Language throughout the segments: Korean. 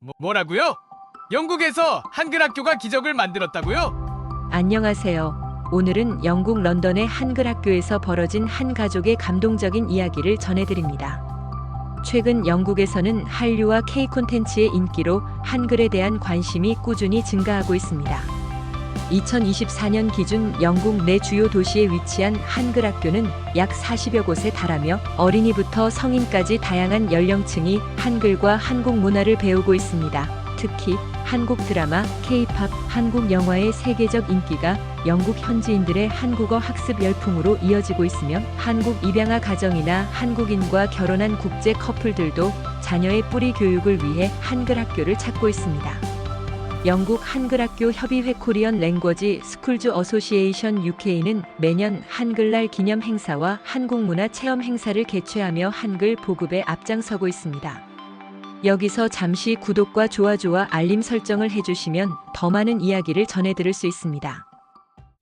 뭐, 뭐라고요? 영국에서 한글 학교가 기적을 만들었다고요? 안녕하세요. 오늘은 영국 런던의 한글 학교에서 벌어진 한 가족의 감동적인 이야기를 전해드립니다. 최근 영국에서는 한류와 K 콘텐츠의 인기로 한글에 대한 관심이 꾸준히 증가하고 있습니다. 2024년 기준 영국 내 주요 도시에 위치한 한글 학교는 약 40여 곳에 달하며 어린이부터 성인까지 다양한 연령층이 한글과 한국 문화를 배우고 있습니다. 특히 한국 드라마, K-팝, 한국 영화의 세계적 인기가 영국 현지인들의 한국어 학습 열풍으로 이어지고 있으며 한국 입양아 가정이나 한국인과 결혼한 국제 커플들도 자녀의 뿌리 교육을 위해 한글 학교를 찾고 있습니다. 영국 한글학교 협의회 코리언 랭거지 스쿨즈 어소시에이션 UK는 매년 한글날 기념 행사와 한국문화 체험 행사를 개최하며 한글 보급에 앞장서고 있습니다. 여기서 잠시 구독과 좋아요와 알림 설정을 해주시면 더 많은 이야기를 전해드릴 수 있습니다.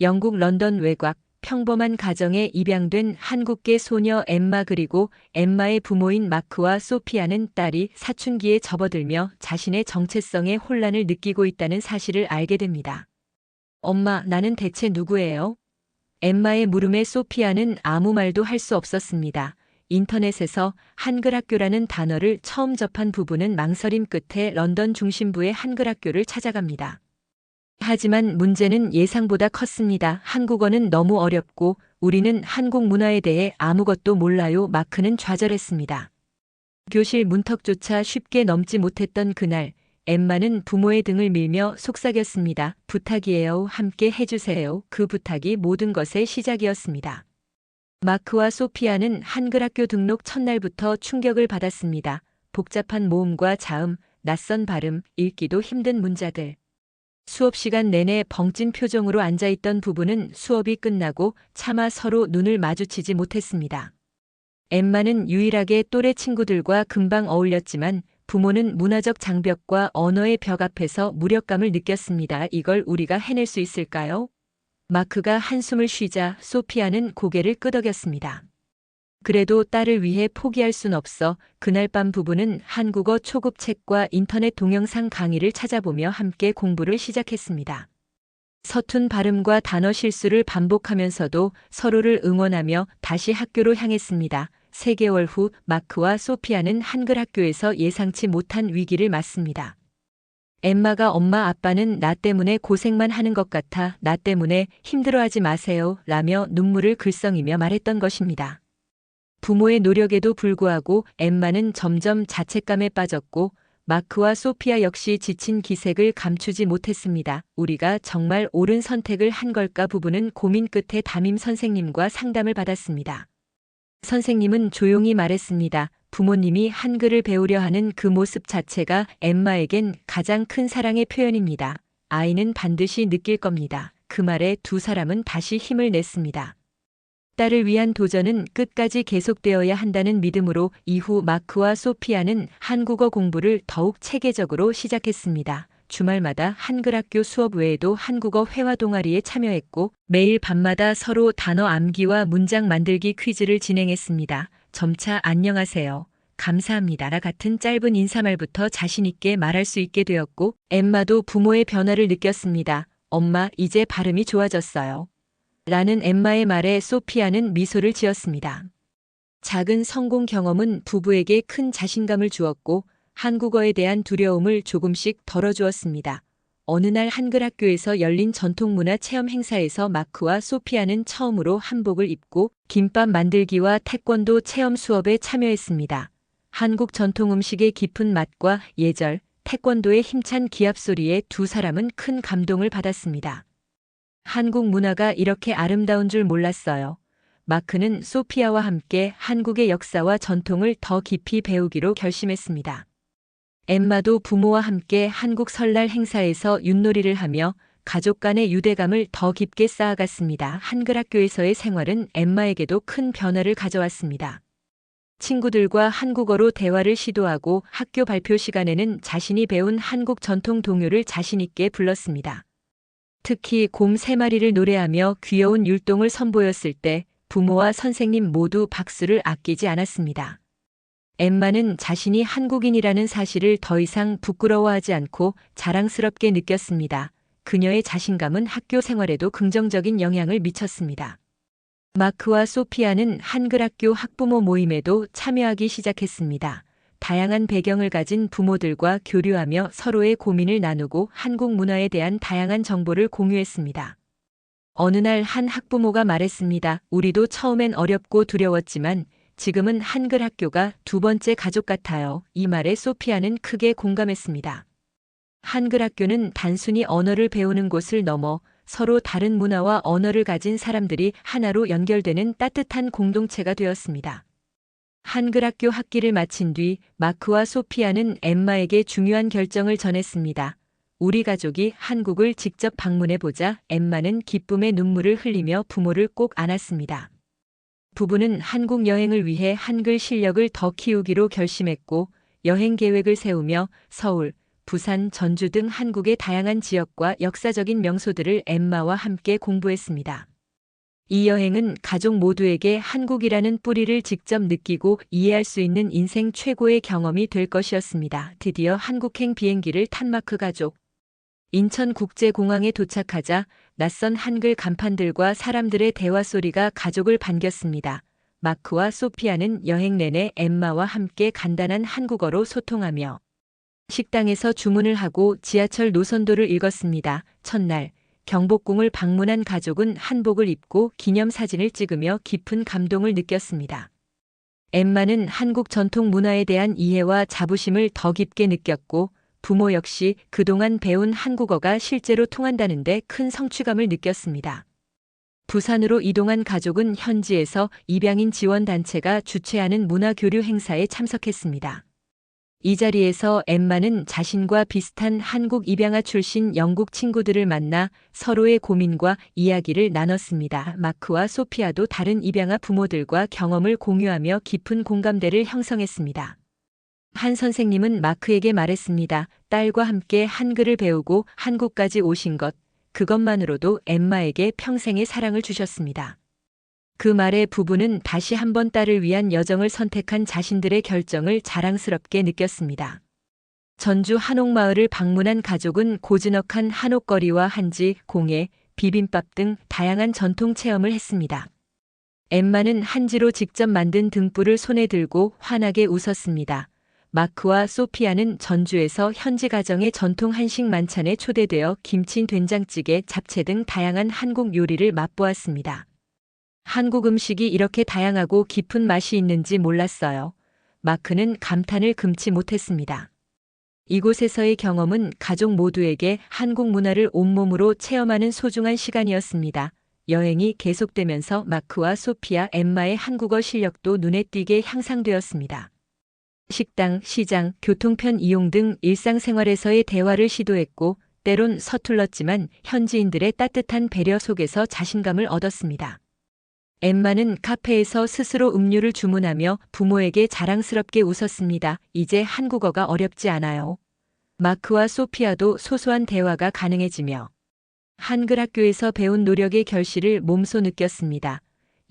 영국 런던 외곽 평범한 가정에 입양된 한국계 소녀 엠마 그리고 엠마의 부모인 마크와 소피아는 딸이 사춘기에 접어들며 자신의 정체성에 혼란을 느끼고 있다는 사실을 알게 됩니다. 엄마, 나는 대체 누구예요? 엠마의 물음에 소피아는 아무 말도 할 수 없었습니다. 인터넷에서 한글 학교라는 단어를 처음 접한 부부는 망설임 끝에 런던 중심부의 한글 학교를 찾아갑니다. 하지만 문제는 예상보다 컸습니다. 한국어는 너무 어렵고 우리는 한국 문화에 대해 아무것도 몰라요. 마크는 좌절했습니다. 교실 문턱조차 쉽게 넘지 못했던 그날, 엠마는 부모의 등을 밀며 속삭였습니다. 부탁이에요. 함께 해주세요. 그 부탁이 모든 것의 시작이었습니다. 마크와 소피아는 한글 학교 등록 첫날부터 충격을 받았습니다. 복잡한 모음과 자음, 낯선 발음, 읽기도 힘든 문자들. 수업 시간 내내 벙찐 표정으로 앉아있던 부부는 수업이 끝나고 차마 서로 눈을 마주치지 못했습니다. 엠마는 유일하게 또래 친구들과 금방 어울렸지만 부모는 문화적 장벽과 언어의 벽 앞에서 무력감을 느꼈습니다. 이걸 우리가 해낼 수 있을까요? 마크가 한숨을 쉬자 소피아는 고개를 끄덕였습니다. 그래도 딸을 위해 포기할 순 없어 그날 밤 부부는 한국어 초급 책과 인터넷 동영상 강의를 찾아보며 함께 공부를 시작했습니다. 서툰 발음과 단어 실수를 반복하면서도 서로를 응원하며 다시 학교로 향했습니다. 3개월 후 마크와 소피아는 한글 학교에서 예상치 못한 위기를 맞습니다. 엠마가 엄마 아빠는 나 때문에 고생만 하는 것 같아 나 때문에 힘들어하지 마세요 라며 눈물을 글썽이며 말했던 것입니다. 부모의 노력에도 불구하고 엠마는 점점 자책감에 빠졌고 마크와 소피아 역시 지친 기색을 감추지 못했습니다. 우리가 정말 옳은 선택을 한 걸까 부부는 고민 끝에 담임 선생님과 상담을 받았습니다. 선생님은 조용히 말했습니다. 부모님이 한글을 배우려 하는 그 모습 자체가 엠마에겐 가장 큰 사랑의 표현입니다. 아이는 반드시 느낄 겁니다. 그 말에 두 사람은 다시 힘을 냈습니다. 딸을 위한 도전은 끝까지 계속되어야 한다는 믿음으로 이후 마크와 소피아는 한국어 공부를 더욱 체계적으로 시작했습니다. 주말마다 한글 학교 수업 외에도 한국어 회화 동아리에 참여했고 매일 밤마다 서로 단어 암기와 문장 만들기 퀴즈를 진행했습니다. 점차 안녕하세요. 감사합니다라 같은 짧은 인사말부터 자신있게 말할 수 있게 되었고 엠마도 부모의 변화를 느꼈습니다. 엄마, 이제 발음이 좋아졌어요. 라는 엠마의 말에 소피아는 미소를 지었습니다. 작은 성공 경험은 부부에게 큰 자신감을 주었고 한국어에 대한 두려움을 조금씩 덜어주었습니다. 어느 날 한글 학교에서 열린 전통문화 체험 행사에서 마크와 소피아는 처음으로 한복을 입고 김밥 만들기와 태권도 체험 수업에 참여했습니다. 한국 전통 음식의 깊은 맛과 예절, 태권도의 힘찬 기합 소리에 두 사람은 큰 감동을 받았습니다. 한국 문화가 이렇게 아름다운 줄 몰랐어요. 마크는 소피아와 함께 한국의 역사와 전통을 더 깊이 배우기로 결심했습니다. 엠마도 부모와 함께 한국 설날 행사에서 윷놀이를 하며 가족 간의 유대감을 더 깊게 쌓아갔습니다. 한글 학교에서의 생활은 엠마에게도 큰 변화를 가져왔습니다. 친구들과 한국어로 대화를 시도하고 학교 발표 시간에는 자신이 배운 한국 전통 동요를 자신있게 불렀습니다. 특히 곰세 마리를 노래하며 귀여운 율동을 선보였을 때 부모와 선생님 모두 박수를 아끼지 않았습니다. 엠마는 자신이 한국인이라는 사실을 더 이상 부끄러워하지 않고 자랑스럽게 느꼈습니다. 그녀의 자신감은 학교 생활에도 긍정적인 영향을 미쳤습니다. 마크와 소피아는 한글 학교 학부모 모임에도 참여하기 시작했습니다. 다양한 배경을 가진 부모들과 교류하며 서로의 고민을 나누고 한국 문화에 대한 다양한 정보를 공유했습니다. 어느 날 한 학부모가 말했습니다. 우리도 처음엔 어렵고 두려웠지만 지금은 한글 학교가 두 번째 가족 같아요. 이 말에 소피아는 크게 공감했습니다. 한글 학교는 단순히 언어를 배우는 곳을 넘어 서로 다른 문화와 언어를 가진 사람들이 하나로 연결되는 따뜻한 공동체가 되었습니다. 한글 학교 학기를 마친 뒤 마크와 소피아는 엠마에게 중요한 결정을 전했습니다. 우리 가족이 한국을 직접 방문해 보자 엠마는 기쁨의 눈물을 흘리며 부모를 꼭 안았습니다. 부부는 한국 여행을 위해 한글 실력을 더 키우기로 결심했고 여행 계획을 세우며 서울, 부산, 전주 등 한국의 다양한 지역과 역사적인 명소들을 엠마와 함께 공부했습니다. 이 여행은 가족 모두에게 한국이라는 뿌리를 직접 느끼고 이해할 수 있는 인생 최고의 경험이 될 것이었습니다. 드디어 한국행 비행기를 탄 마크 가족. 인천국제공항에 도착하자 낯선 한글 간판들과 사람들의 대화 소리가 가족을 반겼습니다. 마크와 소피아는 여행 내내 엠마와 함께 간단한 한국어로 소통하며 식당에서 주문을 하고 지하철 노선도를 읽었습니다. 첫날 경복궁을 방문한 가족은 한복을 입고 기념사진을 찍으며 깊은 감동을 느꼈습니다. 엠마는 한국 전통 문화에 대한 이해와 자부심을 더 깊게 느꼈고 부모 역시 그동안 배운 한국어가 실제로 통한다는데 큰 성취감을 느꼈습니다. 부산으로 이동한 가족은 현지에서 입양인 지원단체가 주최하는 문화교류 행사에 참석했습니다. 이 자리에서 엠마는 자신과 비슷한 한국 입양아 출신 영국 친구들을 만나 서로의 고민과 이야기를 나눴습니다. 마크와 소피아도 다른 입양아 부모들과 경험을 공유하며 깊은 공감대를 형성했습니다. 한 선생님은 마크에게 말했습니다. 딸과 함께 한글을 배우고 한국까지 오신 것, 그것만으로도 엠마에게 평생의 사랑을 주셨습니다. 그 말에 부부는 다시 한번 딸을 위한 여정을 선택한 자신들의 결정을 자랑스럽게 느꼈습니다. 전주 한옥마을을 방문한 가족은 고즈넉한 한옥거리와 한지, 공예, 비빔밥 등 다양한 전통 체험을 했습니다. 엠마는 한지로 직접 만든 등불을 손에 들고 환하게 웃었습니다. 마크와 소피아는 전주에서 현지 가정의 전통 한식 만찬에 초대되어 김치 된장찌개, 잡채 등 다양한 한국 요리를 맛보았습니다. 한국 음식이 이렇게 다양하고 깊은 맛이 있는지 몰랐어요. 마크는 감탄을 금치 못했습니다. 이곳에서의 경험은 가족 모두에게 한국 문화를 온몸으로 체험하는 소중한 시간이었습니다. 여행이 계속되면서 마크와 소피아, 엠마의 한국어 실력도 눈에 띄게 향상되었습니다. 식당, 시장, 교통편 이용 등 일상생활에서의 대화를 시도했고, 때론 서툴렀지만 현지인들의 따뜻한 배려 속에서 자신감을 얻었습니다. 엠마는 카페에서 스스로 음료를 주문하며 부모에게 자랑스럽게 웃었습니다. 이제 한국어가 어렵지 않아요. 마크와 소피아도 소소한 대화가 가능해지며 한글 학교에서 배운 노력의 결실을 몸소 느꼈습니다.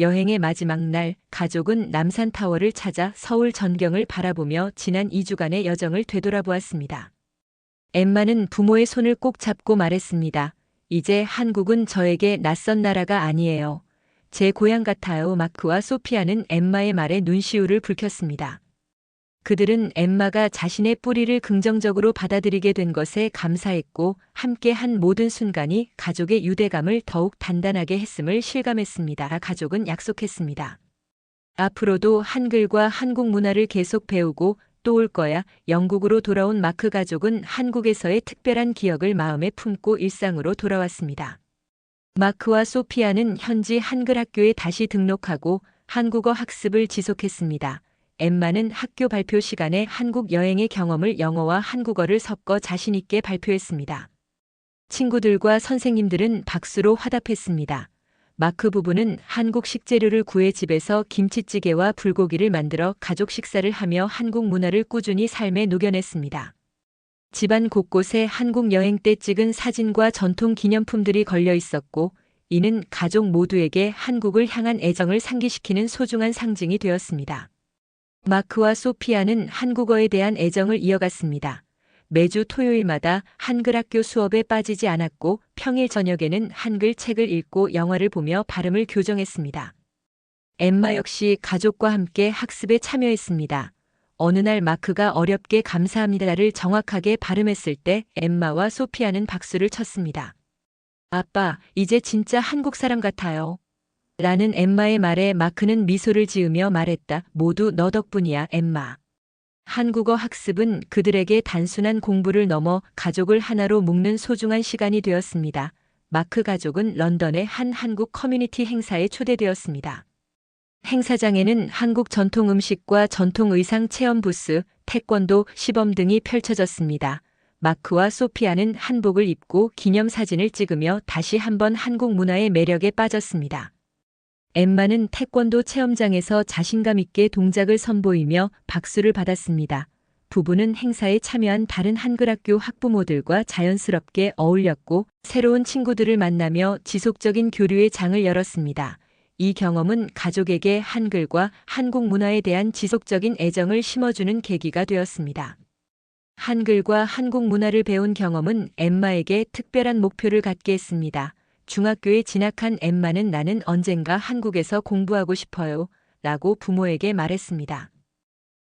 여행의 마지막 날 가족은 남산타워를 찾아 서울 전경을 바라보며 지난 2주간의 여정을 되돌아보았습니다. 엠마는 부모의 손을 꼭 잡고 말했습니다. 이제 한국은 저에게 낯선 나라가 아니에요. 제 고향 같아요. 마크와 소피아는 엠마의 말에 눈시울을 붉혔습니다. 그들은 엠마가 자신의 뿌리를 긍정적으로 받아들이게 된 것에 감사했고 함께 한 모든 순간이 가족의 유대감을 더욱 단단하게 했음을 실감했습니다. 가족은 약속했습니다. 앞으로도 한글과 한국 문화를 계속 배우고 또 올 거야. 영국으로 돌아온 마크 가족은 한국에서의 특별한 기억을 마음에 품고 일상으로 돌아왔습니다. 마크와 소피아는 현지 한글 학교에 다시 등록하고 한국어 학습을 지속했습니다. 엠마는 학교 발표 시간에 한국 여행의 경험을 영어와 한국어를 섞어 자신있게 발표했습니다. 친구들과 선생님들은 박수로 화답했습니다. 마크 부부는 한국 식재료를 구해 집에서 김치찌개와 불고기를 만들어 가족 식사를 하며 한국 문화를 꾸준히 삶에 녹여냈습니다. 집안 곳곳에 한국 여행 때 찍은 사진과 전통 기념품들이 걸려 있었고, 이는 가족 모두에게 한국을 향한 애정을 상기시키는 소중한 상징이 되었습니다. 마크와 소피아는 한국어에 대한 애정을 이어갔습니다. 매주 토요일마다 한글 학교 수업에 빠지지 않았고 평일 저녁에는 한글 책을 읽고 영화를 보며 발음을 교정했습니다. 엠마 역시 가족과 함께 학습에 참여했습니다. 어느 날 마크가 어렵게 감사합니다를 정확하게 발음했을 때 엠마와 소피아는 박수를 쳤습니다. 아빠, 이제 진짜 한국 사람 같아요. 라는 엠마의 말에 마크는 미소를 지으며 말했다. 모두 너 덕분이야, 엠마. 한국어 학습은 그들에게 단순한 공부를 넘어 가족을 하나로 묶는 소중한 시간이 되었습니다. 마크 가족은 런던의 한 한국 커뮤니티 행사에 초대되었습니다. 행사장에는 한국 전통 음식과 전통 의상 체험 부스, 태권도, 시범 등이 펼쳐졌습니다. 마크와 소피아는 한복을 입고 기념 사진을 찍으며 다시 한번 한국 문화의 매력에 빠졌습니다. 엠마는 태권도 체험장에서 자신감 있게 동작을 선보이며 박수를 받았습니다. 부부는 행사에 참여한 다른 한글학교 학부모들과 자연스럽게 어울렸고 새로운 친구들을 만나며 지속적인 교류의 장을 열었습니다. 이 경험은 가족에게 한글과 한국 문화에 대한 지속적인 애정을 심어주는 계기가 되었습니다. 한글과 한국 문화를 배운 경험은 엠마에게 특별한 목표를 갖게 했습니다. 중학교에 진학한 엠마는 나는 언젠가 한국에서 공부하고 싶어요. 라고 부모에게 말했습니다.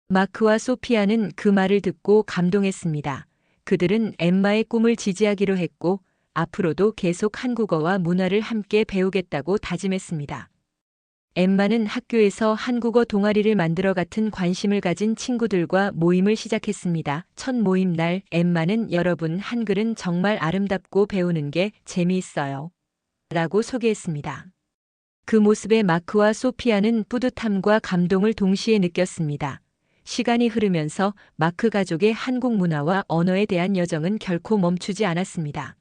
마크와 소피아는 그 말을 듣고 감동했습니다. 그들은 엠마의 꿈을 지지하기로 했고, 앞으로도 계속 한국어와 문화를 함께 배우겠다고 다짐했습니다. 엠마는 학교에서 한국어 동아리를 만들어 같은 관심을 가진 친구들과 모임을 시작했습니다. 첫 모임 날 엠마는 여러분 한글은 정말 아름답고 배우는 게 재미있어요. 라고 소개했습니다. 그 모습에 마크와 소피아는 뿌듯함과 감동을 동시에 느꼈습니다. 시간이 흐르면서 마크 가족의 한국 문화와 언어에 대한 여정은 결코 멈추지 않았습니다.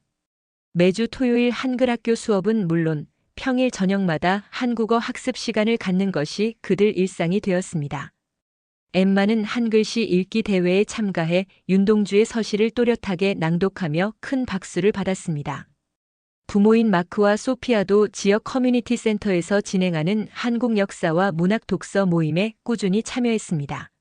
매주 토요일 한글 학교 수업은 물론 평일 저녁마다 한국어 학습 시간을 갖는 것이 그들 일상이 되었습니다. 엠마는 한글시 읽기 대회에 참가해 윤동주의 서시를 또렷하게 낭독하며 큰 박수를 받았습니다. 부모인 마크와 소피아도 지역 커뮤니티 센터에서 진행하는 한국 역사와 문학 독서 모임에 꾸준히 참여했습니다.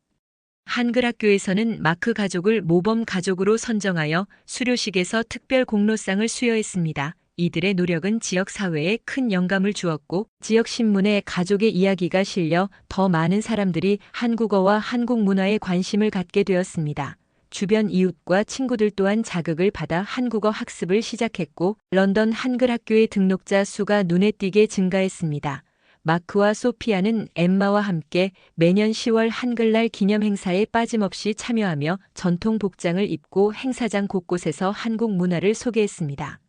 한글 학교에서는 마크 가족을 모범 가족으로 선정하여 수료식에서 특별 공로상을 수여했습니다. 이들의 노력은 지역 사회에 큰 영감을 주었고 지역 신문에 가족의 이야기가 실려 더 많은 사람들이 한국어와 한국 문화에 관심을 갖게 되었습니다. 주변 이웃과 친구들 또한 자극을 받아 한국어 학습을 시작했고 런던 한글 학교의 등록자 수가 눈에 띄게 증가했습니다. 마크와 소피아는 엠마와 함께 매년 10월 한글날 기념 행사에 빠짐없이 참여하며 전통 복장을 입고 행사장 곳곳에서 한국 문화를 소개했습니다.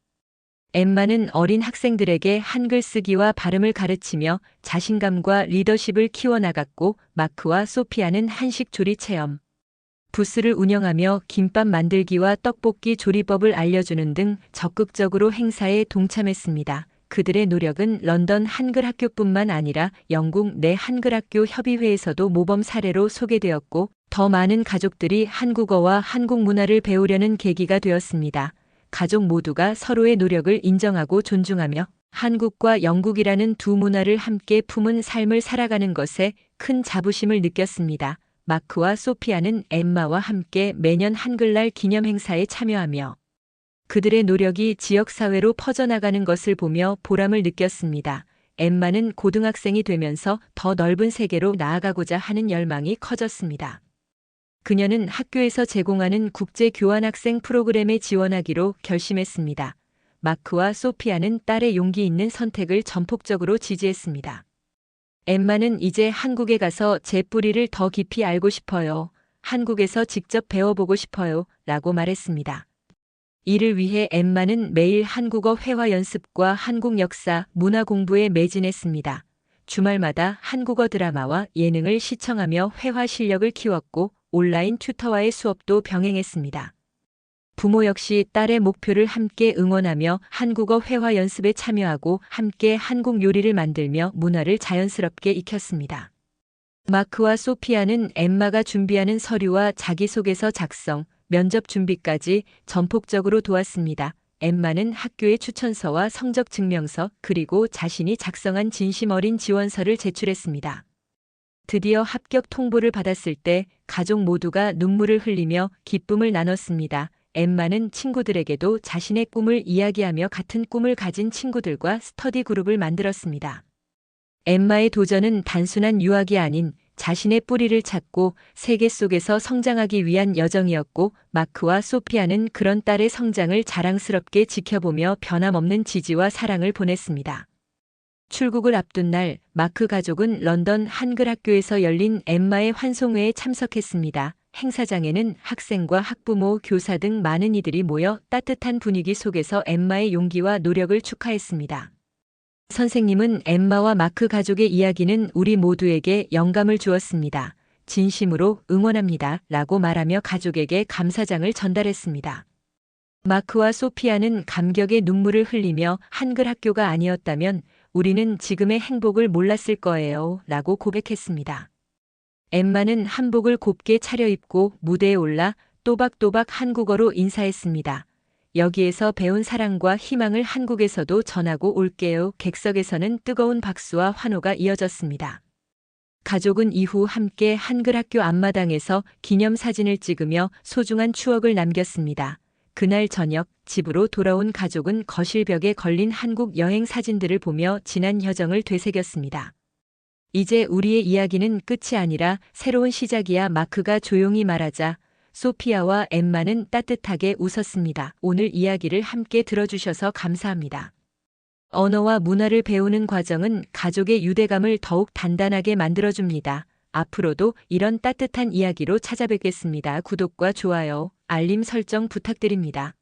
엠마는 어린 학생들에게 한글 쓰기와 발음을 가르치며 자신감과 리더십을 키워나갔고 마크와 소피아는 한식 조리 체험, 부스를 운영하며 김밥 만들기와 떡볶이 조리법을 알려주는 등 적극적으로 행사에 동참했습니다. 그들의 노력은 런던 한글 학교뿐만 아니라 영국 내 한글 학교 협의회에서도 모범 사례로 소개되었고 더 많은 가족들이 한국어와 한국 문화를 배우려는 계기가 되었습니다. 가족 모두가 서로의 노력을 인정하고 존중하며 한국과 영국이라는 두 문화를 함께 품은 삶을 살아가는 것에 큰 자부심을 느꼈습니다. 마크와 소피아는 엠마와 함께 매년 한글날 기념 행사에 참여하며 그들의 노력이 지역사회로 퍼져나가는 것을 보며 보람을 느꼈습니다. 엠마는 고등학생이 되면서 더 넓은 세계로 나아가고자 하는 열망이 커졌습니다. 그녀는 학교에서 제공하는 국제 교환학생 프로그램에 지원하기로 결심했습니다. 마크와 소피아는 딸의 용기 있는 선택을 전폭적으로 지지했습니다. 엠마는 이제 한국에 가서 제 뿌리를 더 깊이 알고 싶어요. 한국에서 직접 배워보고 싶어요. 라고 말했습니다. 이를 위해 엠마는 매일 한국어 회화 연습과 한국 역사, 문화 공부에 매진했습니다. 주말마다 한국어 드라마와 예능을 시청하며 회화 실력을 키웠고 온라인 튜터와의 수업도 병행했습니다. 부모 역시 딸의 목표를 함께 응원하며 한국어 회화 연습에 참여하고 함께 한국 요리를 만들며 문화를 자연스럽게 익혔습니다. 마크와 소피아는 엠마가 준비하는 서류와 자기소개서 작성, 면접 준비까지 전폭적으로 도왔습니다. 엠마는 학교의 추천서와 성적 증명서 그리고 자신이 작성한 진심 어린 지원서를 제출했습니다. 드디어 합격 통보를 받았을 때 가족 모두가 눈물을 흘리며 기쁨을 나눴습니다. 엠마는 친구들에게도 자신의 꿈을 이야기하며 같은 꿈을 가진 친구들과 스터디 그룹을 만들었습니다. 엠마의 도전은 단순한 유학이 아닌 자신의 뿌리를 찾고 세계 속에서 성장하기 위한 여정이었고 마크와 소피아는 그런 딸의 성장을 자랑스럽게 지켜보며 변함없는 지지와 사랑을 보냈습니다. 출국을 앞둔 날 마크 가족은 런던 한글 학교에서 열린 엠마의 환송회에 참석했습니다. 행사장에는 학생과 학부모, 교사 등 많은 이들이 모여 따뜻한 분위기 속에서 엠마의 용기와 노력을 축하했습니다. 선생님은 엠마와 마크 가족의 이야기는 우리 모두에게 영감을 주었습니다. 진심으로 응원합니다. 라고 말하며 가족에게 감사장을 전달했습니다. 마크와 소피아는 감격의 눈물을 흘리며 한글 학교가 아니었다면 우리는 지금의 행복을 몰랐을 거예요. 라고 고백했습니다. 엠마는 한복을 곱게 차려입고 무대에 올라 또박또박 한국어로 인사했습니다. 여기에서 배운 사랑과 희망을 한국에서도 전하고 올게요. 객석에서는 뜨거운 박수와 환호가 이어졌습니다. 가족은 이후 함께 한글 학교 앞마당에서 기념사진을 찍으며 소중한 추억을 남겼습니다. 그날 저녁 집으로 돌아온 가족은 거실벽에 걸린 한국 여행 사진들을 보며 지난 여정을 되새겼습니다. 이제 우리의 이야기는 끝이 아니라 새로운 시작이야 마크가 조용히 말하자 소피아와 엠마는 따뜻하게 웃었습니다. 오늘 이야기를 함께 들어주셔서 감사합니다. 언어와 문화를 배우는 과정은 가족의 유대감을 더욱 단단하게 만들어줍니다. 앞으로도 이런 따뜻한 이야기로 찾아뵙겠습니다. 구독과 좋아요, 알림 설정 부탁드립니다.